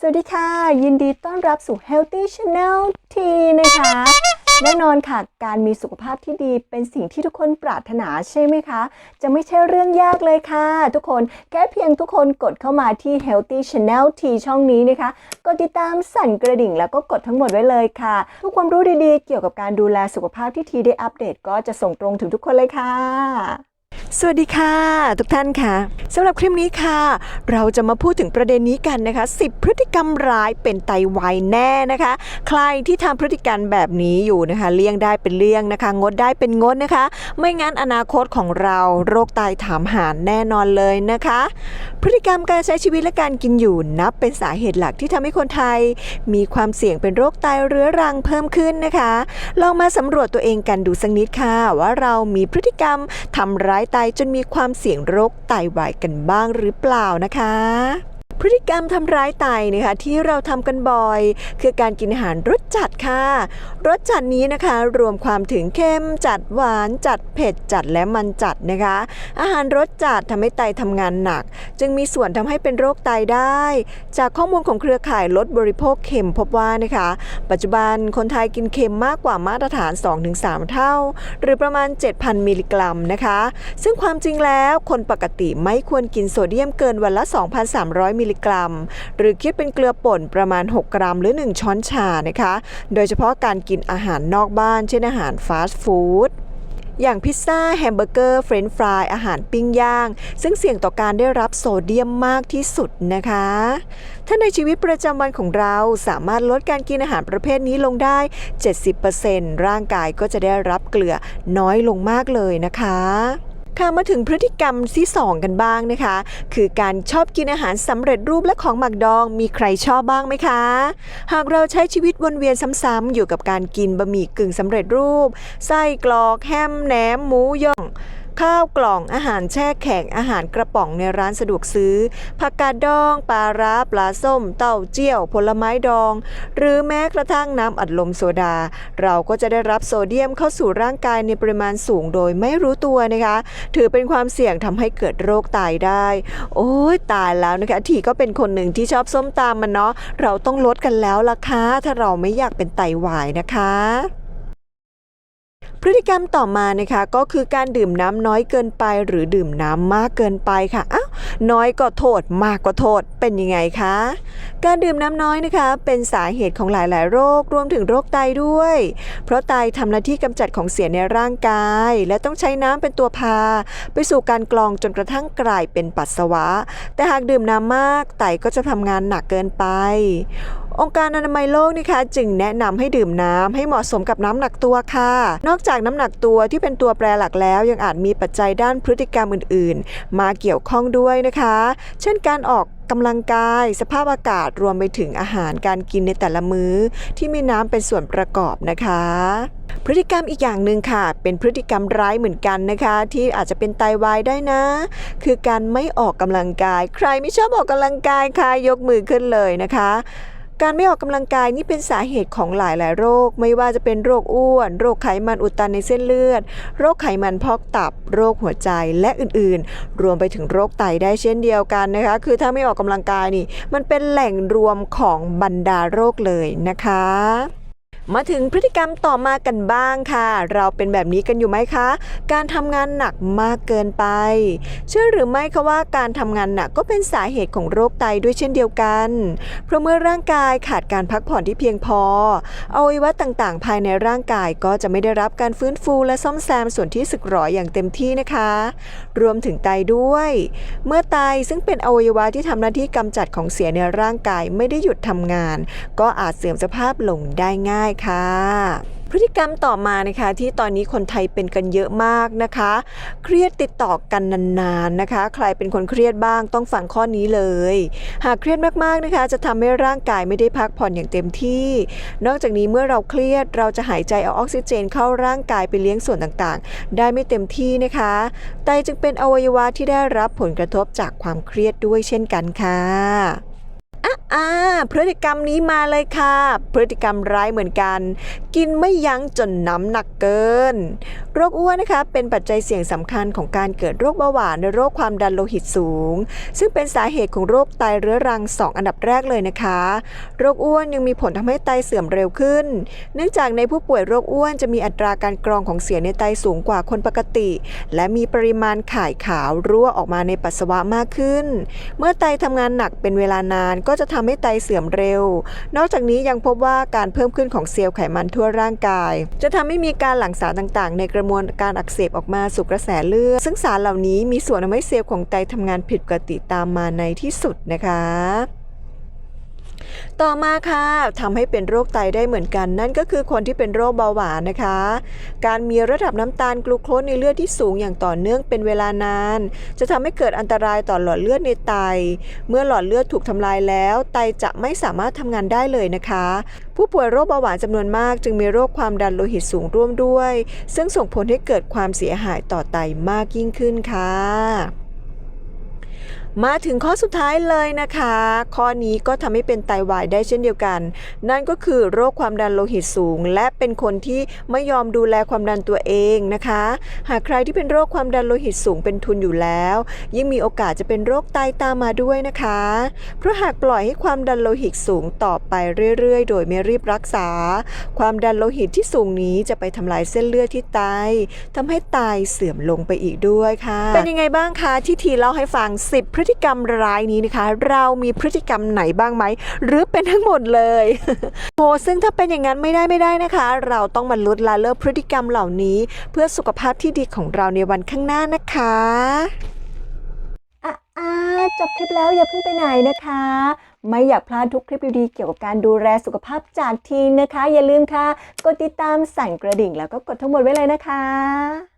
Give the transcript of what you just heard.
สวัสดีค่ะ ยินดีต้อนรับสู่ Healthy Channel T นะคะ แน่นอนค่ะ การมีสุขภาพที่ดีเป็นสิ่งที่ทุกคนปรารถนาใช่ไหมคะ จะไม่ใช่เรื่องยากเลยค่ะ ทุกคนแค่เพียงทุกคนกดเข้ามาที่ Healthy Channel T ช่องนี้นะคะ กดติดตามสั่นกระดิ่งแล้วก็กดทั้งหมดไว้เลยค่ะ ทุกความรู้ดีๆ เกี่ยวกับการดูแลสุขภาพที่ทีได้อัปเดต ก็จะส่งตรงถึงทุกคนเลยค่ะ สวัสดีค่ะ ทุกท่านค่ะสำหรับคลิปนี้ค่ะ เราจะมาพูดถึงประเด็นนี้กันนะคะ 10 พฤติกรรมร้ายเป็นไตวายแน่นะคะ ใครที่ทำพฤติกรรมแบบนี้อยู่นะคะ เลี่ยงได้เป็นเลี่ยงนะคะ งดได้เป็นงดนะคะ ไม่งั้นอนาคตของเราโรคไตถามหาแน่นอนเลยนะคะ พฤติกรรมการใช้ชีวิตและการกินอยู่นับเป็นสาเหตุหลักที่ทำให้คนไทย มีความเสี่ยงเป็นโรคไตเรื้อรังเพิ่มขึ้นนะคะ ลองมาสำรวจตัวเองกันดูสักนิดค่ะ ว่าเรามีพฤติกรรมทำร้ายไตจนมีความเสี่ยงโรคไตวายกันบ้างหรือเปล่านะคะ พฤติกรรมทำร้ายไตนะคะที่เราทำกันบ่อย คือการกินอาหารรสจัดค่ะรสจัดนี้นะคะรวมความถึงเค็มจัดหวานจัดเผ็ดจัดและมันจัดนะคะ อาหารรสจัดทำให้ไตทำงานหนัก จึงมีส่วนทำให้เป็นโรคไตได้ จากข้อมูลของเครือข่ายลดบริโภคเค็มพบว่านะคะ ปัจจุบันคนไทยกินเค็มมากกว่ามาตรฐาน 2-3 เท่า หรือประมาณ 7,000 มิลลิกรัมนะคะ ซึ่งความจริงแล้วคนปกติไม่ควรกินโซเดียมเกินวันละ 2,300 มิลลิกรัม หรือคิดเป็นเกลือป่นประมาณ 6 กรัมหรือ 1 ช้อนชานะคะ โดยเฉพาะการกินอาหารนอกบ้าน เช่นอาหารฟาสต์ฟู้ดอย่างพิซซ่า แฮมเบอร์เกอร์ เฟรนช์ฟราย อาหารปิ้งย่าง ซึ่งเสี่ยงต่อการได้รับโซเดียมมากที่สุดนะคะ ถ้าในชีวิตประจำวันของเราสามารถลดการกินอาหารประเภทนี้ลงได้ 70%ร่างกายก็จะได้รับเกลือน้อยลงมากเลยนะคะ ค่ะมาถึงพฤติกรรมที่2กันบ้างนะคะ คือการชอบกินอาหารสำเร็จรูปและของหมักดองมีใครชอบบ้างไหมคะ หากเราใช้ชีวิตวนเวียนซ้ำๆอยู่กับการกินบะหมี่กึ่งสำเร็จรูป ไส้กรอกแฮมแหนมหมูย่อง ข้าวกล่องอาหารแช่แข็งอาหารกระป๋องในร้านสะดวกซื้อผักกาดดองปลาร้าปลาส้ม เต้าเจี้ยว ผลไม้ดอง หรือแม้กระทั่งน้ำอัดลมโซดา เราก็จะได้รับโซเดียมเข้าสู่ร่างกายในปริมาณสูงโดยไม่รู้ตัวนะคะ ถือเป็นความเสี่ยงทำให้เกิดโรคไตได้ โอ้ยตายแล้วนะคะทีก็เป็นคนหนึ่งที่ชอบส้มตามมันเนาะเราต้องลดกันแล้วล่ะค่ะถ้าเราไม่อยากเป็นไตวายนะคะ ฤติกรรมต่อมานะคะก็คือการดื่มน้ำน้อยเกินไป หรือดื่มน้ำมากเกินไปค่ะอ้าวน้อยก็โทษมากก็โทษเป็นยังไงคะ การดื่มน้ำน้อยนะคะ เป็นสาเหตุของหลาย ๆ โรครวมถึงโรคไตด้วย เพราะไตทำหน้าที่กำจัดของเสียในร่างกาย และต้องใช้น้ำเป็นตัวพา ไปสู่การกรองจนกระทั่งกลายเป็นปัสสาวะ แต่หากดื่มน้ำมากไตก็จะทำงานหนักเกินไป องค์การอนามัยโลกนะคะ จึงแนะนำให้ดื่มน้ำให้เหมาะสมกับน้ำหนักตัวค่ะ นอกจากน้ำหนักตัวที่เป็นตัวแปรหลักแล้ว ยังอาจมีปัจจัยด้านพฤติกรรมอื่น ๆ มาเกี่ยวข้องด้วยนะคะ เช่นการออกกำลังกายสภาพอากาศรวมไปถึงอาหารการกินในแต่ละมื้อ ที่มีน้ำเป็นส่วนประกอบนะคะ พฤติกรรมอีกอย่างหนึ่งค่ะ เป็นพฤติกรรมร้ายเหมือนกันนะคะ ที่อาจจะเป็นไตวายได้นะ คือการไม่ออกกำลังกาย ใครไม่ชอบออกกำลังกายค่ะยกมือขึ้นเลยนะคะ การไม่ออกกำลังกายนี่เป็นสาเหตุของหลายหลายโรค ไม่ว่าจะเป็นโรคอ้วน โรคไขมันอุดตันในเส้นเลือด โรคไขมันพอกตับ โรคหัวใจและอื่นๆ รวมไปถึงโรคไตได้เช่นเดียวกันนะคะ คือถ้าไม่ออกกำลังกายนี่ มันเป็นแหล่งรวมของบรรดาโรคเลยนะคะ มาถึงพฤติกรรมต่อมากันบ้างค่ะ เราเป็นแบบนี้กันอยู่ไหมคะ การทำงานหนักมากเกินไป เชื่อหรือไม่คะว่าการทำงานหนักก็เป็นสาเหตุของโรคไตด้วยเช่นเดียวกัน เพราะเมื่อร่างกายขาดการพักผ่อนที่เพียงพออวัยวะต่างๆ ภายในร่างกายก็จะไม่ได้รับการฟื้นฟูและซ่อมแซมส่วนที่สึกหรออย่างเต็มที่นะคะ รวมถึงไตด้วย เมื่อไตซึ่งเป็นอวัยวะที่ทำหน้าที่กำจัดของเสียในร่างกายไม่ได้หยุดทำงาน ก็อาจเสื่อมสภาพลงได้ง่ายค่ะ พฤติกรรมต่อมานะคะที่ตอนนี้คนไทยเป็นกันเยอะมากนะคะ เครียดติดต่อกันนานๆนะคะ ใครเป็นคนเครียดบ้างต้องฟังข้อนี้เลย หากเครียดมากๆนะคะ จะทำให้ร่างกายไม่ได้พักผ่อนอย่างเต็มที่ นอกจากนี้เมื่อเราเครียดเราจะหายใจเอาออกซิเจน เข้าร่างกายไปเลี้ยงส่วนต่างๆ ได้ไม่เต็มที่นะคะไตจึงเป็นอวัยวะที่ได้รับผลกระทบจากความเครียดด้วยเช่นกันค่ะ อ่าพฤติกรรมนี้มาเลยค่ะ พฤติกรรมร้ายเหมือนกัน กินไม่ยั้งจนน้ำหนักเกิน โรคอ้วนนะคะ เป็นปัจจัยเสี่ยงสำคัญของการเกิดโรคเบาหวานและโรคความดันโลหิตสูง ซึ่งเป็นสาเหตุของโรคไตเรื้อรัง 2 อันดับแรกเลยนะคะ โรคอ้วนยังมีผลทำให้ไตเสื่อมเร็วขึ้น เนื่องจากในผู้ป่วยโรคอ้วนจะมีอัตราการกรองของเสียในไตสูงกว่าคนปกติ และมีปริมาณข่ายขาวรั่วออกมาในปัสสาวะมากขึ้น เมื่อไตทำงานหนักเป็นเวลานานก็จะทำให้ไตเสื่อมเร็ว นอกจากนี้ยังพบว่าการเพิ่มขึ้นของเซลล์ไขมันทั่วร่างกาย จะทำให้มีการหลั่งสารต่างๆ ในกระบวนการอักเสบออกมาสู่กระแสเลือดซึ่งสารเหล่านี้มีส่วนทำให้เซลล์ของไตทำงานผิดปกติตามมาในที่สุดนะคะ ต่อมาค่ะทำให้เป็นโรคไตได้เหมือนกัน นั่นก็คือคนที่เป็นโรคเบาหวานนะคะ การมีระดับน้ำตาลกลูโคสในเลือดที่สูงอย่างต่อเนื่องเป็นเวลานาน จะทำให้เกิดอันตรายต่อหลอดเลือดในไต เมื่อหลอดเลือดถูกทำลายแล้ว ไตจะไม่สามารถทำงานได้เลยนะคะ ผู้ป่วยโรคเบาหวานจำนวนมาก จึงมีโรคความดันโลหิตสูงร่วมด้วย ซึ่งส่งผลให้เกิดความเสียหายต่อไตมากยิ่งขึ้นค่ะ มาถึงข้อสุดท้ายเลยนะคะ ข้อนี้ก็ทำให้เป็นไตวายได้เช่นเดียวกัน นั่นก็คือโรคความดันโลหิตสูง และเป็นคนที่ไม่ยอมดูแลความดันตัวเองนะคะ หากใครที่เป็นโรคความดันโลหิตสูงเป็นทุนอยู่แล้ว ยิ่งมีโอกาสจะเป็นโรคไตตามมาด้วยนะคะ เพราะหากปล่อยให้ความดันโลหิตสูงต่อไปเรื่อยๆ โดยไม่รีบรักษา ความดันโลหิตที่สูงนี้จะไปทำลายเส้นเลือดที่ไตทำให้ไตเสื่อมลงไปอีกด้วยค่ะ เป็นยังไงบ้างคะที่ทีเล่าให้ฟัง 10พฤติกรรมร้ายนี้นะคะ เรามีพฤติกรรมไหนบ้างไหม หรือเป็นทั้งหมดเลยโหซึ่งถ้าเป็นอย่างนั้นไม่ได้ไม่ได้นะคะ เราต้องมาลดละเลิกพฤติกรรมเหล่านี้ เพื่อสุขภาพที่ดีของเราในวันข้างหน้านะคะอะจบคลิปแล้วอย่าเพิ่งไปไหนนะคะ ไม่อยากพลาดทุกคลิปดีๆเกี่ยวกับการดูแลสุขภาพจากทีนะคะ อย่าลืมค่ะ กดติดตามสั่นกระดิ่งแล้วก็กดทั้งหมดไว้เลยนะคะ